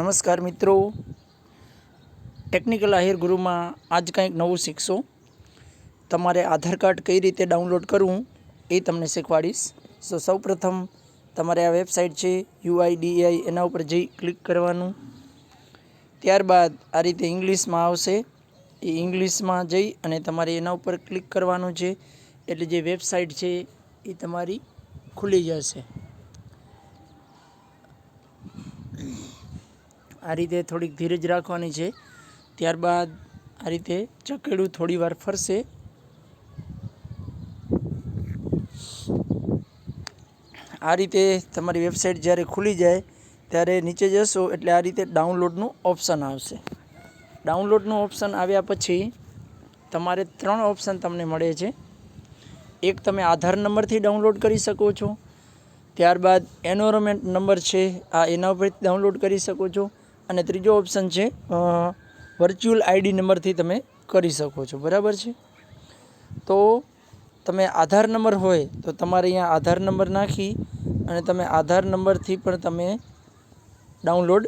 નમસ્કાર મિત્રો. ટેકનિકલ આહિર ગુરુમાં આજ કંઈક નવું શીખશો. તમારે આધાર કાર્ડ કઈ રીતે ડાઉનલોડ કરવું એ તમને શીખવાડીશ. સો સૌપ્રથમ તમારે આ વેબસાઇટ છે યુઆઈડીઆઈ એના ઉપર જઈ ક્લિક કરવાનું. ત્યારબાદ આ રીતે ઇંગ્લિશમાં આવશે. એ ઇંગ્લિશમાં જઈ અને તમારે એના ઉપર ક્લિક કરવાનું છે. એટલે જે વેબસાઇટ છે એ તમારી ખુલી જશે. આ રીતે થોડીક ધીરજ રાખવાની છે. ત્યારબાદ આ રીતે ચકેડું થોડી વાર ફરશે. આ રીતે તમારી વેબસાઇટ જ્યારે ખુલી જાય ત્યારે નીચે જશો એટલે આ રીતે ડાઉનલોડનું ઓપ્શન આવશે. ડાઉનલોડનું ઓપ્શન આવ્યા પછી તમારે ત્રણ ઓપ્શન તમને મળે છે. એક તમે આધાર નંબરથી ડાઉનલોડ કરી શકો છો. ત્યારબાદ એનવાયરમેન્ટ નંબર છે, આ એના ઉપર ડાઉનલોડ કરી શકો છો. અને ત્રીજો ઓપ્શન છે વર્ચ્યુઅલ આઈડી નંબરથી તમે કરી શકો છો. બરાબર છે? તો તમે આધાર નંબર હોય તો તમારે અહીંયા આધાર નંબર નાખી અને તમે આધાર નંબરથી પણ તમે ડાઉનલોડ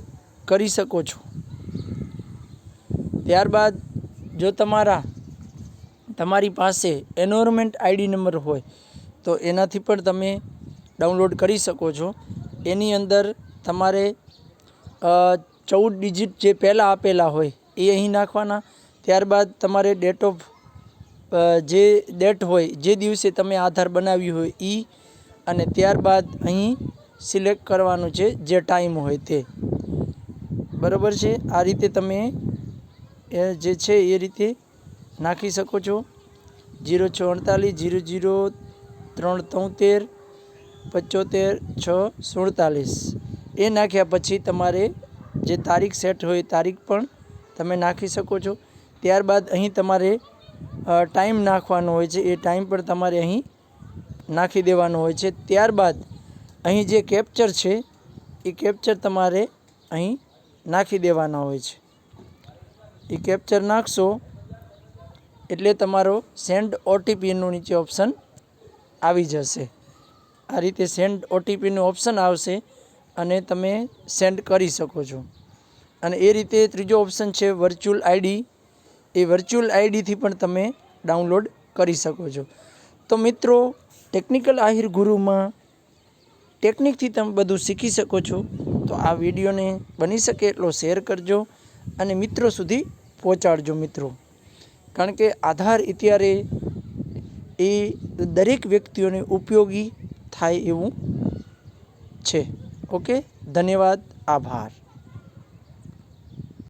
કરી શકો છો. ત્યારબાદ જો તમારા, તમારી પાસે એનવાયરમેન્ટ આઈડી નંબર હોય તો એનાથી પણ તમે ડાઉનલોડ કરી શકો છો. એની અંદર તમારે ચૌદ ડિજિટ જે પહેલાં આપેલા હોય, એ અહીં નાખવાના. ત્યારબાદ તમારે ડેટ ઓફ જે ડેટ હોય, જે દિવસે તમે આધાર બનાવ્યું હોય એ અને ત્યારબાદ અહીં સિલેક્ટ કરવાનું છે, જે ટાઈમ હોય તે. બરાબર છે? આ રીતે તમે જે છે, એ રીતે નાખી શકો છો. જીરો છ અડતાલીસ, જીરો જીરો ત્રણ તોતેર, પંચોતેર, છ સુડતાલીસ. એ નાખ્યા પછી તમારે જે તારીખ સેટ હોય તારીખ પણ તમે નાખી શકો છો. ત્યારબાદ અહીં તમારે ટાઈમ નાખવાનો હોય છે. એ ટાઈમ પણ તમારે અહીં નાખી દેવાનો હોય છે. ત્યારબાદ અહીં જે કેપ્ચર છે, એ કેપ્ચર તમારે અહીં નાખી દેવાના હોય છે. એ કેપ્ચર નાખશો એટલે તમારો સેન્ડ ઓટીપીનું નીચે ઓપ્શન આવી જશે. આ રીતે સેન્ડ ઓટીપીનું ઓપ્શન આવશે અને તમે સેન્ડ કરી શકો છો. અને એ રીતે ત્રીજો ઓપ્શન છે વર્ચ્યુઅલ આઈડી એ વર્ચ્યુઅલ આઈડીથી પણ તમે ડાઉનલોડ કરી શકો છો. તો મિત્રો ટેકનિકલ આહિર ગુરુમાં ટેકનિકથી તમે બધું શીખી શકો છો. તો આ વિડીયોને બની શકે એટલો શેર કરજો અને મિત્રો સુધી પહોંચાડજો મિત્રો. કારણ કે આધાર અત્યારે એ દરેક વ્યક્તિઓને ઉપયોગી થાય એવું છે. ઓકે? ધન્યવાદ. આભાર.